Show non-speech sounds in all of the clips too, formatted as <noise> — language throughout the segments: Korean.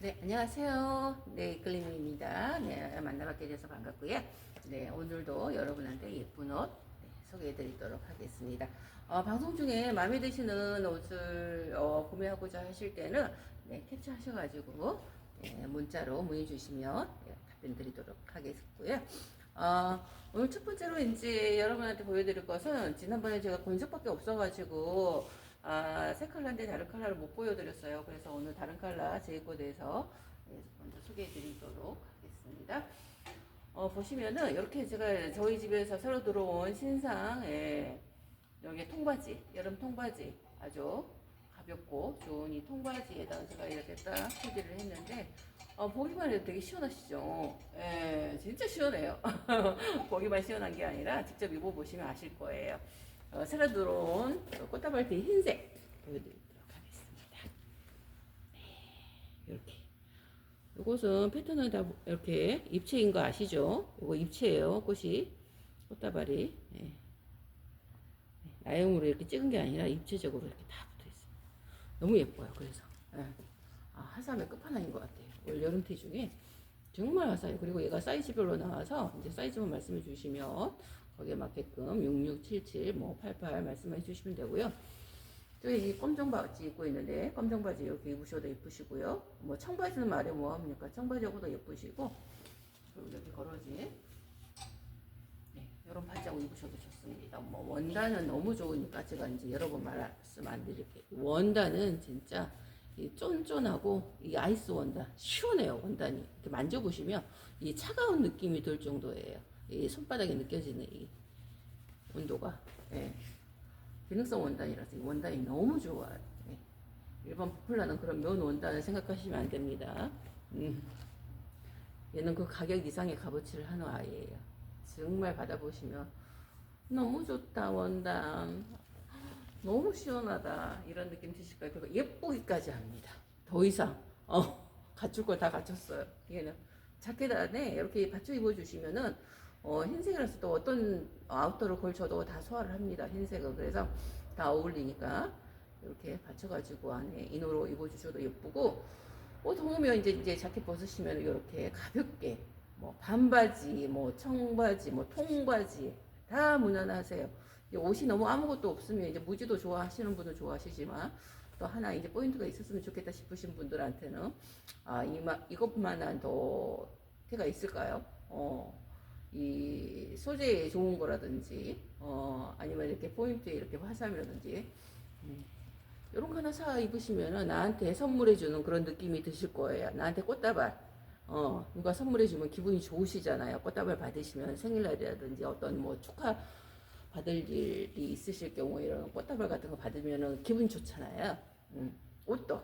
네, 안녕하세요. 네, 이끌림입니다. 네, 만나뵙게 돼서 반갑고요. 네, 오늘도 여러분한테 예쁜 옷 네, 소개해 드리도록 하겠습니다. 어, 방송 중에 마음에 드시는 옷을 어, 구매하고자 하실 때는 네, 캡처하셔가지고 네, 문자로 문의 주시면 네, 답변 드리도록 하겠고요. 어, 오늘 첫 번째로 이제 여러분한테 보여드릴 것은 지난번에 제가 건색밖에 없어가지고 아, 새 컬러인데 다른 컬러를 못 보여드렸어요. 그래서 오늘 다른 컬러 제이코드에서 네, 먼저 소개해드리도록 하겠습니다. 어, 보시면은 이렇게 제가 저희 집에서 새로 들어온 신상 예, 여기 통바지 여름 통바지 아주 가볍고 좋은 이 통바지에다가 제가 이렇게 딱 코디를 했는데 어, 보기만 해도 되게 시원하시죠? 예, 진짜 시원해요. <laughs> 보기만 시원한 게 아니라 직접 입어보시면 아실 거예요. 어, 새로 들어온 꽃다발티 흰색 보여드리도록 하겠습니다. 네, 이렇게. 이것은 패턴은 다 이렇게 입체인 거 아시죠? 이거 입체예요, 꽃이. 꽃다발이. 네. 네, 나영으로 이렇게 찍은 게 아니라 입체적으로 이렇게 다 붙어 있어요. 너무 예뻐요, 그래서. 네. 아, 화삼의 끝판왕인 것 같아요. 올 여름 티 중에 정말 화사해요. 그리고 얘가 사이즈별로 나와서 이제 사이즈만 말씀해 주시면 거기에 맞게끔 6677, 뭐 88 말씀해 주시면 되고요. 저기 이 검정 바지 입고 있는데 검정 바지 이렇게 입으셔도 예쁘시고요. 뭐 청바지는 말해 뭐 합니까? 청바지하고도 예쁘시고 그리고 이렇게 걸어진 네, 이런 바지하고 입으셔도 좋습니다. 뭐 원단은 너무 좋으니까 제가 이제 여러 번 말씀 안 드릴게요. 원단은 진짜 이 쫀쫀하고 이 아이스 원단 시원해요 원단이 이렇게 만져보시면 이 차가운 느낌이 들 정도예요. 이 손바닥에 느껴지는 이 온도가 예. 기능성 원단이라서 이 원단이 너무 좋아요. 예. 일반 포플라는 그런 면 원단을 생각하시면 안 됩니다. 음. 얘는 그 가격 이상의 값어치를 하는 아이예요. 정말 받아보시면 너무 좋다 원단. 너무 시원하다 이런 느낌 드실 거예요. 그리고 예쁘기까지 합니다. 더 이상 어, 갖출 거 다 갖췄어요. 얘는 자켓 안에 이렇게 받쳐 입어주시면은 어, 흰색이라서 또 어떤 아우터를 걸쳐도 다 소화를 합니다. 흰색은 그래서 다 어울리니까 이렇게 받쳐가지고 안에 이너로 입어주셔도 예쁘고 어, 더우면 이제 이제 자켓 벗으시면 이렇게 가볍게 뭐 반바지, 뭐 청바지, 뭐 통바지 다 무난하세요. 옷이 너무 아무것도 없으면 이제 무지도 좋아하시는 분은 좋아하시지만 또 하나 이제 포인트가 있었으면 좋겠다 싶으신 분들한테는 아 이마 이것만한 더 태가 있을까요? 어. 이 소재에 좋은 거라든지 어 아니면 이렇게 포인트에 이렇게 화삼이라든지 음, 이런 거 하나 사 입으시면은 나한테 선물해 주는 그런 느낌이 드실 거예요. 나한테 꽃다발 어 누가 선물해 주면 기분이 좋으시잖아요. 꽃다발 받으시면 생일날이라든지 어떤 뭐 축하 받을 일이 있으실 경우에 이런 꽃다발 같은 거 받으면은 기분 좋잖아요. 음, 옷도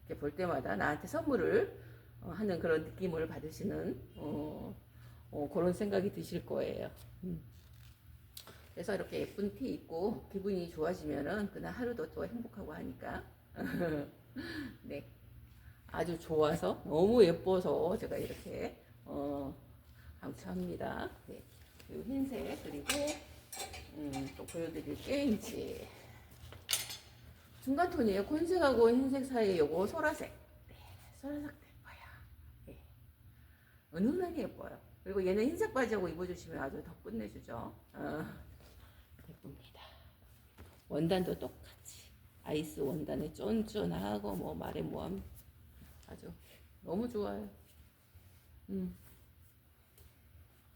이렇게 볼 때마다 나한테 선물을 어, 하는 그런 느낌을 받으시는 어, 어, 그런 생각이 드실 거예요. 음. 그래서 이렇게 예쁜 티 입고 기분이 좋아지면은 그날 하루도 또 행복하고 하니까 <laughs> 네 아주 좋아서 너무 예뻐서 제가 이렇게 어, 강추합니다. 네. 그리고 흰색 그리고 음, 또 보여드릴 게 이제 중간 톤이에요. 콘색하고 흰색 사이에 요거 소라색. 네, 소라색 예뻐요. 네. 은은하게 예뻐요. 그리고 얘는 흰색 바지하고 입어주시면 아주 더 끝내주죠. 어, 예쁩니다. 원단도 똑같이 아이스 원단에 쫀쫀하고 뭐 말해 뭐함 아주 너무 좋아요. 음.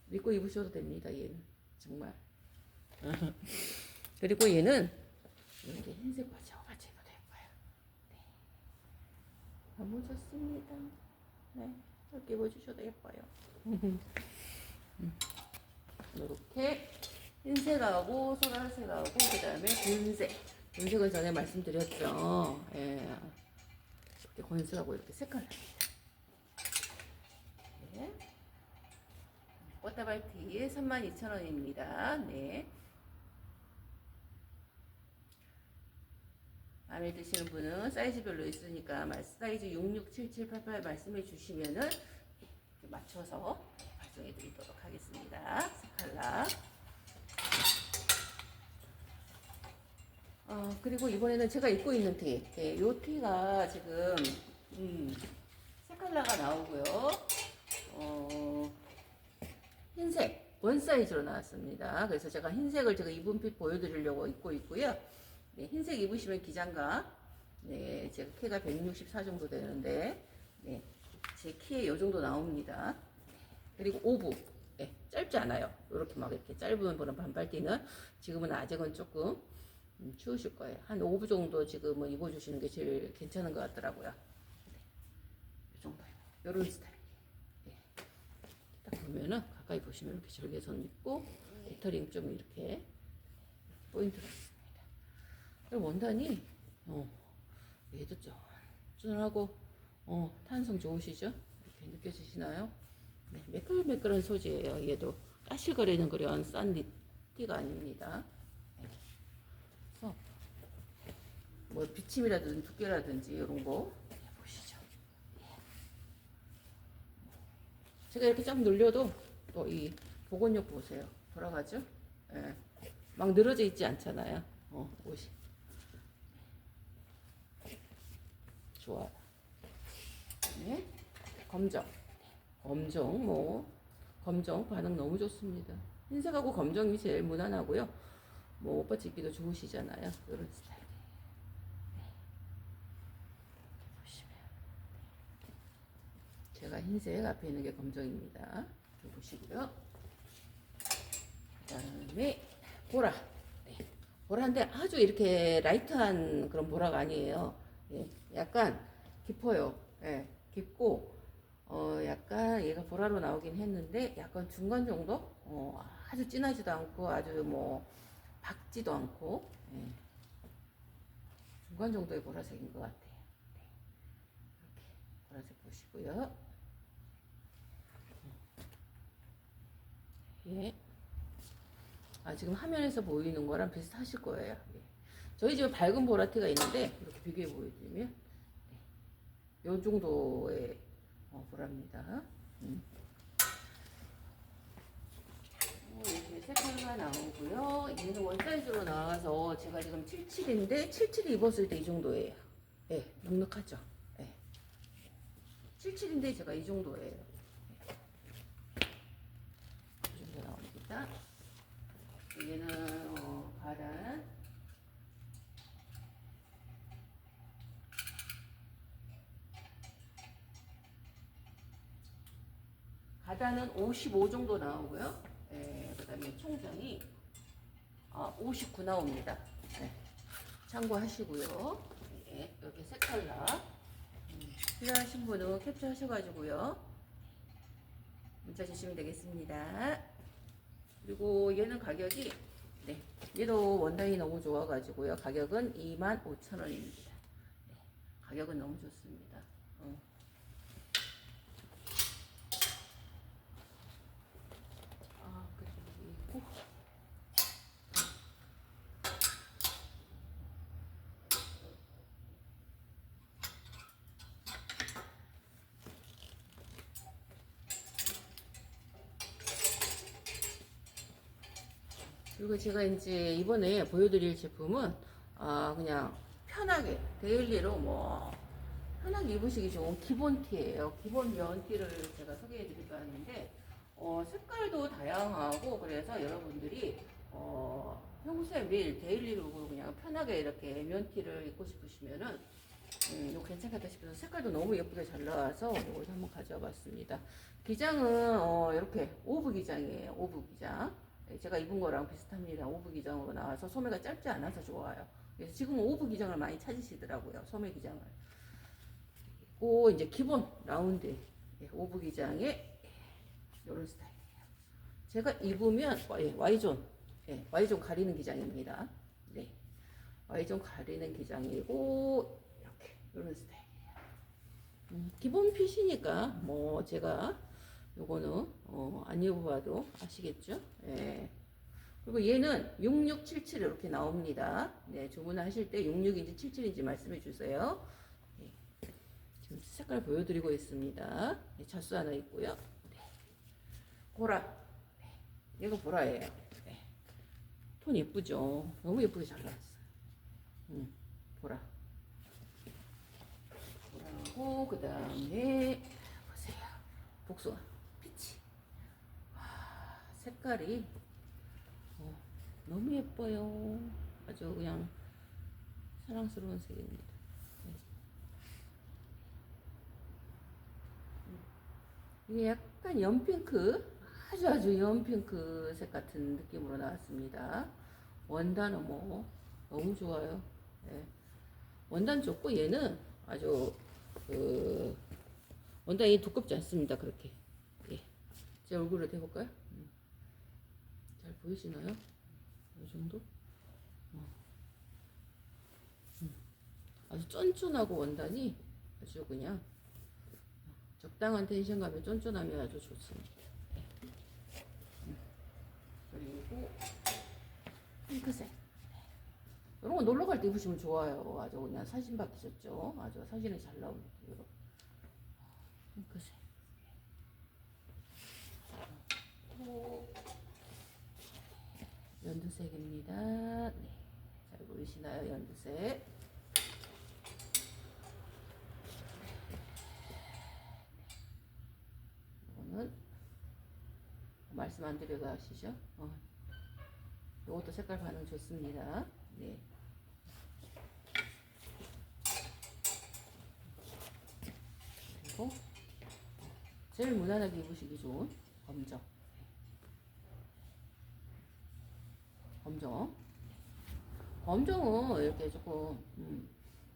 믿고 입으셔도 됩니다. 얘는 정말. <laughs> 그리고 얘는 이렇게 흰색 바지하고 같이 입어도 예뻐요. 네. 너무 좋습니다. 네. 이렇게 입어주셔도 예뻐요. 이렇게 흰색하고 소라색하고 그 다음에 군색. 군색은 전에 말씀드렸죠. 예. 이렇게 건색하고 이렇게 색깔납니다. 네. 꽃다발티 32,000원입니다. 네. 마음에 드시는 분은 사이즈별로 있으니까 말- 사이즈 667788 말씀해 주시면은 맞춰서 발송해 드리도록 하겠습니다. 스칼라. 어, 그리고 이번에는 제가 입고 있는 티. 예, 요 티가 지금, 음, 컬러가 나오고요. 어, 흰색 원 사이즈로 나왔습니다. 그래서 제가 흰색을 제가 입은 핏 보여드리려고 입고 있고요. 네, 흰색 입으시면 기장가. 네, 제가 키가 164 정도 되는데, 네, 제 키에 요 정도 나옵니다. 그리고 오부. 네, 짧지 않아요. 이렇게 막 이렇게 짧은 그런 반팔티는 지금은 아직은 조금 음, 추우실 거예요. 한 5부 정도 지금은 입어주시는 게 제일 괜찮은 것 같더라고요. 네, 이 정도요. 이런 스타일. 예. 딱 보면은 가까이 보시면 이렇게 절개선 있고 배터링 좀 이렇게, 포인트가 있습니다. 원단이 어, 얘도 좀 쫀쫀하고 어, 탄성 좋으시죠? 이렇게 느껴지시나요? 네, 매끌매끌한 소재예요. 얘도 까실거리는 그런 싼 니- 티가 아닙니다. 네. 그래서 뭐 비침이라든지 두께라든지 이런 거 네, 보시죠. 제가 이렇게 쫙 늘려도 또이 복원력 보세요. 돌아가죠? 예. 막 늘어져 있지 않잖아요. 어, 옷이. 좋아요. 네. 검정. 검정, 뭐, 검정 반응 너무 좋습니다. 흰색하고 검정이 제일 무난하고요. 뭐, 오빠 입기도 좋으시잖아요. 이런 스타일. 네. 보시면. 제가 흰색 앞에 있는 게 검정입니다. 보시고요. 그 다음에 보라. 네. 보라인데 아주 이렇게 라이트한 그런 보라가 아니에요. 예, 약간 깊어요. 예, 깊고, 어, 약간 얘가 보라로 나오긴 했는데, 약간 중간 정도? 어, 아주 진하지도 않고, 아주 뭐, 밝지도 않고, 예. 중간 정도의 보라색인 것 같아요. 네. 이렇게 보라색 보시고요. 예. 아, 지금 화면에서 보이는 거랑 비슷하실 거예요. 예. 저희 집에 밝은 보라티가 있는데, 이렇게 비교해 보여드리면, 네. 요 정도의 어, 보라입니다. 음. 어, 이렇게 색깔가 나오고요. 얘는 원 사이즈로 나와서 제가 지금 77인데, 77 입었을 때 이 정도예요. 예, 넉넉하죠? 예. 77인데 제가 이 정도예요. 이 정도 나옵니다. 얘는 어, 바란 가다는 55 정도 나오고요. 예, 그다음에 총장이 아, 59 나옵니다. 네, 참고하시고요. 예, 여기 색 컬러 음, 필요하신 분은 캡처하셔가지고요. 문자 주시면 되겠습니다. 그리고 얘는 가격이 네, 얘도 원단이 너무 좋아가지고요. 가격은 25,000원입니다. 네, 가격은 너무 좋습니다. 어. 아, 그리고 있고. 그리고 제가 이제 이번에 보여드릴 제품은 아 그냥 편하게 데일리로 뭐 편하게 입으시기 좋은 기본 티예요. 기본 면 티를 제가 소개해드릴까 하는데 어, 색깔도 다양하고 그래서 여러분들이 어, 평소에 매일 데일리로 그냥 편하게 이렇게 면 티를 입고 싶으시면은 음, 이거 괜찮겠다 싶어서 색깔도 너무 예쁘게 잘 나와서 이걸 한번 가져와 봤습니다. 기장은 어, 이렇게 오브 기장이에요. 오브 기장. 네, 제가 입은 거랑 비슷합니다. 오브 기장으로 나와서 소매가 짧지 않아서 좋아요. 그래서 지금 오브 기장을 많이 찾으시더라고요. 소매 기장을. 그리고 이제 기본 라운드 예, 오브 기장에 이런 스타일이에요. 제가 입으면 와- 예, Y존, 예, Y존 가리는 기장입니다. 네, Y존 가리는 기장이고 이렇게 이런 스타일이에요. 음, 기본 핏이니까 뭐 제가 요거는 어, 안 입어봐도 아시겠죠? 예. 그리고 얘는 6677 이렇게 나옵니다. 네, 주문하실 때 66인지 77인지 말씀해 주세요. 네. 지금 색깔 보여드리고 있습니다. 네, 젖수 하나 있고요. 네. 보라. 네. 얘가 보라예요. 네. 톤 예쁘죠? 너무 예쁘게 잘 나왔어요. 음, 보라. 그리고 그 다음에 보세요. 복숭아 색깔이 어, 너무 예뻐요. 아주 그냥 사랑스러운 색입니다. 네. 이게 약간 연핑크, 아주 아주 연핑크 색 같은 느낌으로 나왔습니다. 원단은 뭐 너무 좋아요. 예. 원단 좋고 얘는 아주 그 원단이 두껍지 않습니다. 그렇게. 예. 제 얼굴을 대볼까요? 보이시나요? 이 정도? 어. 음. 아주 쫀쫀하고 원단이 아주 그냥 적당한 텐션감에 쫀쫀함이 아주 좋습니다. 예. 음. 그리고 핑크색. 이런 거 놀러 갈 때 입으시면 좋아요. 아주 그냥 사진 받으셨죠? 아주 사진에 잘 나옵니다. 이런 핑크색. 또 연두색입니다. 네. 잘 보이시나요? 연두색. 이거는 말씀 안 드려도 아시죠? 어. 이것도 색깔 반응 좋습니다. 네. 그리고 제일 무난하게 입으시기 좋은 검정. 검정은 이렇게 조금 음,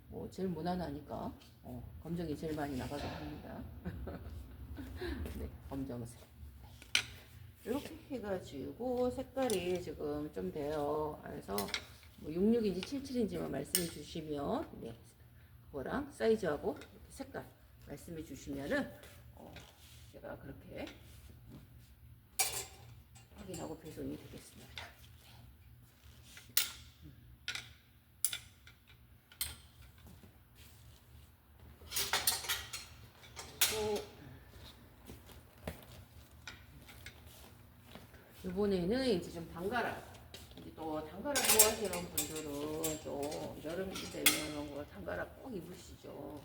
뭐 제일 무난하니까 어, 검정이 제일 많이 나가긴 합니다. <laughs> 네, 검정색. 이렇게 해가지고 색깔이 지금 좀 돼요. 그래서 뭐 66인지 77인지만 말씀해 주시면 네, 그거랑 사이즈하고 색깔 말씀해 주시면은 어, 제가 그렇게 음, 확인하고 배송이 되겠습니다. 이번에는 이제 좀 단가라 이제 또 단가라 좋아하시는 분들은 또 여름이 되면 뭐 단가라 꼭 입으시죠.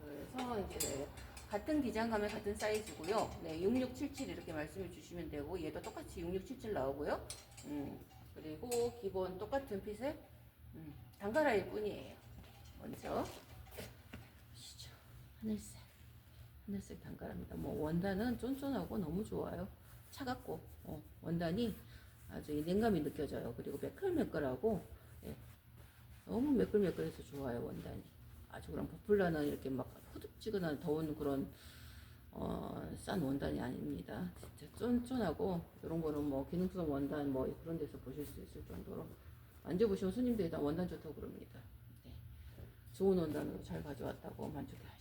그래서 이제 같은 디자인감에 같은 사이즈고요. 네, 6677 이렇게 말씀해 주시면 되고 얘도 똑같이 6677 나오고요. 음, 그리고 기본 똑같은 핏에 음, 단가라일 뿐이에요. 먼저 보시죠. 하늘색. 하늘색 단가랍니다. 뭐 원단은 쫀쫀하고 너무 좋아요. 차갑고 어, 원단이 아주 이 냉감이 느껴져요. 그리고 매끌매끌하고 예, 너무 매끌매끌해서 좋아요 원단이. 아주 그런 보풀나는 이렇게 막 후덥지근한 더운 그런 어, 싼 원단이 아닙니다. 진짜 쫀쫀하고 이런 거는 뭐 기능성 원단 뭐 그런 데서 보실 수 있을 정도로 만져보시면 손님들이 다 원단 좋다고 그럽니다. 네. 좋은 원단으로 잘 가져왔다고 만족해.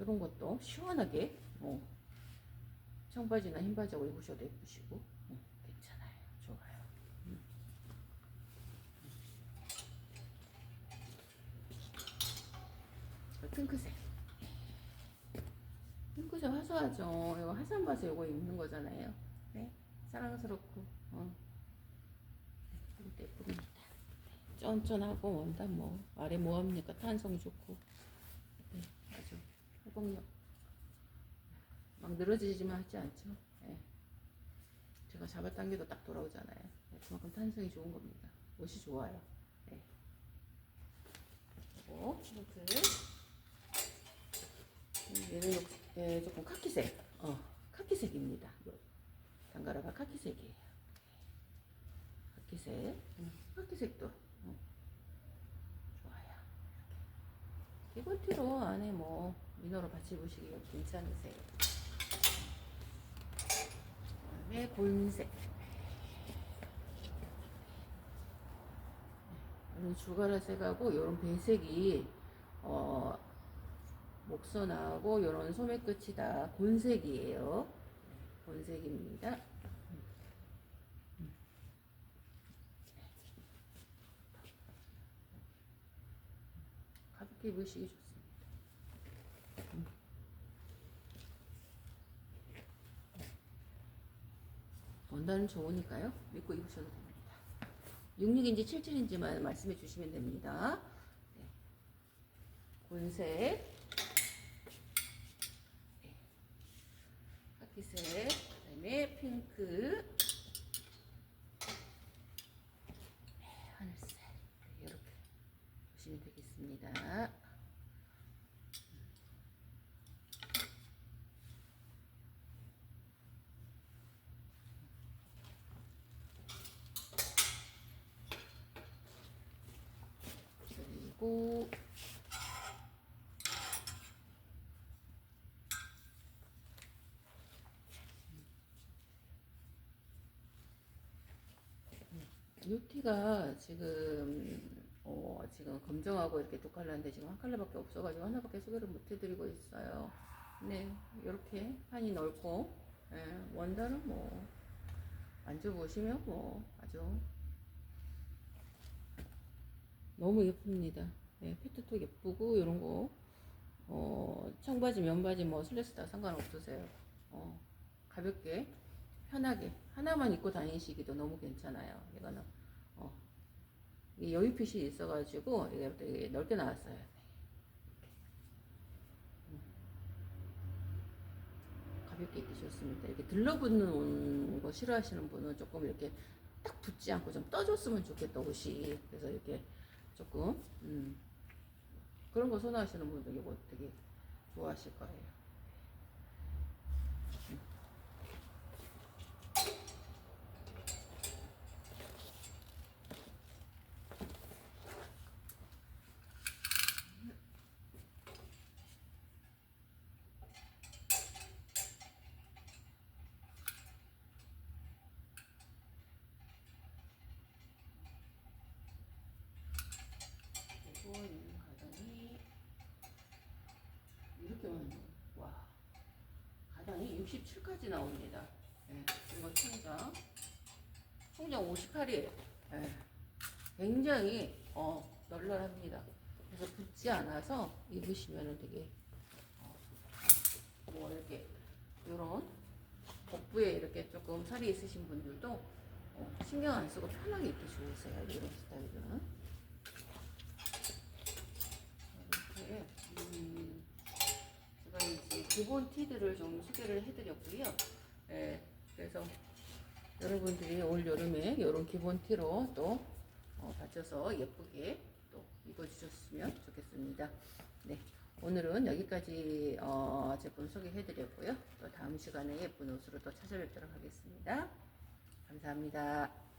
이런 것도 시원하게 뭐 청바지나 흰바지하고 입으셔도 예쁘시고 음, 괜찮아요. 좋아요. 음. 그 핑크색. 핑크색 화사하죠. 이거 화산 봐서 이거 입는 거잖아요. 네, 사랑스럽고 어. 네, 예쁩니다. 네, 쫀쫀하고 원단 뭐 아래 뭐합니까 탄성 좋고 네, 회복력 막 늘어지지만 하지 않죠. 예. 제가 잡아당겨도 딱 돌아오잖아요. 예, 그만큼 탄성이 좋은 겁니다. 옷이 좋아요. 예. 음, 얘는 요- 예, 조금 카키색, 어, 카키색입니다. 요 단가라가 카키색이에요. 카키색, 음, 카키색도 어, 좋아요. 기본 티로 안에 뭐 미너로 받치 보시기 괜찮으세요. 그다음에 곤색. 이런 주가라색하고 이런 배색이 어, 목선하고 이런 소매 끝이 다 곤색이에요. 곤색입니다. 가볍게 입으시기 좋습니다. 원단은 좋으니까요. 믿고 입으셔도 됩니다. 66인지 77인지만 말씀해 주시면 됩니다. 네. 본색, 네. 카키색, 그 다음에 핑크, 네, 하늘색 네, 이렇게 보시면 되겠습니다. 그리고 이 티가 지금 어 지금 검정하고 이렇게 두 컬러인데 지금 한 컬러밖에 없어가지고 하나밖에 소개를 못 해드리고 있어요. 네, 이렇게 판이 넓고 예, 원단은 뭐 만져보시면 뭐 아주 너무 예쁩니다. 네, 피트도 예쁘고 이런 거 어, 청바지, 면바지, 뭐 슬랙스 다 상관없으세요. 어, 가볍게 편하게 하나만 입고 다니시기도 너무 괜찮아요. 이거는 어, 이 여유핏이 있어가지고 이게 되게 넓게 나왔어요. 음. 가볍게 입기 좋습니다. 이렇게 들러붙는 거 싫어하시는 분은 조금 이렇게 딱 붙지 않고 좀 떠줬으면 좋겠다 옷이. 그래서 이렇게 조금 음, 그런 거 선호하시는 분들 이거 되게 좋아하실 거예요. 그리고 이 가방이 이렇게 많이 와 가방이 67까지 나옵니다. 네, 이거 총장 총장 58이에요. 네, 굉장히 어, 널널합니다. 그래서 붙지 않아서 입으시면 되게 어, 뭐 이렇게 이런 복부에 이렇게 조금 살이 있으신 분들도 어, 신경 안 쓰고 편하게 입기 좋으세요. 이런 스타일은. 이렇게 음, 제가 이제 기본 티들을 좀 소개를 해드렸고요. 예, 그래서 여러분들이 올 여름에 이런 기본 티로 또 어, 받쳐서 예쁘게 또 입어주셨으면 좋겠습니다. 네, 오늘은 여기까지 어, 제품 소개해드렸고요. 또 다음 시간에 예쁜 옷으로 또 찾아뵙도록 하겠습니다. 감사합니다.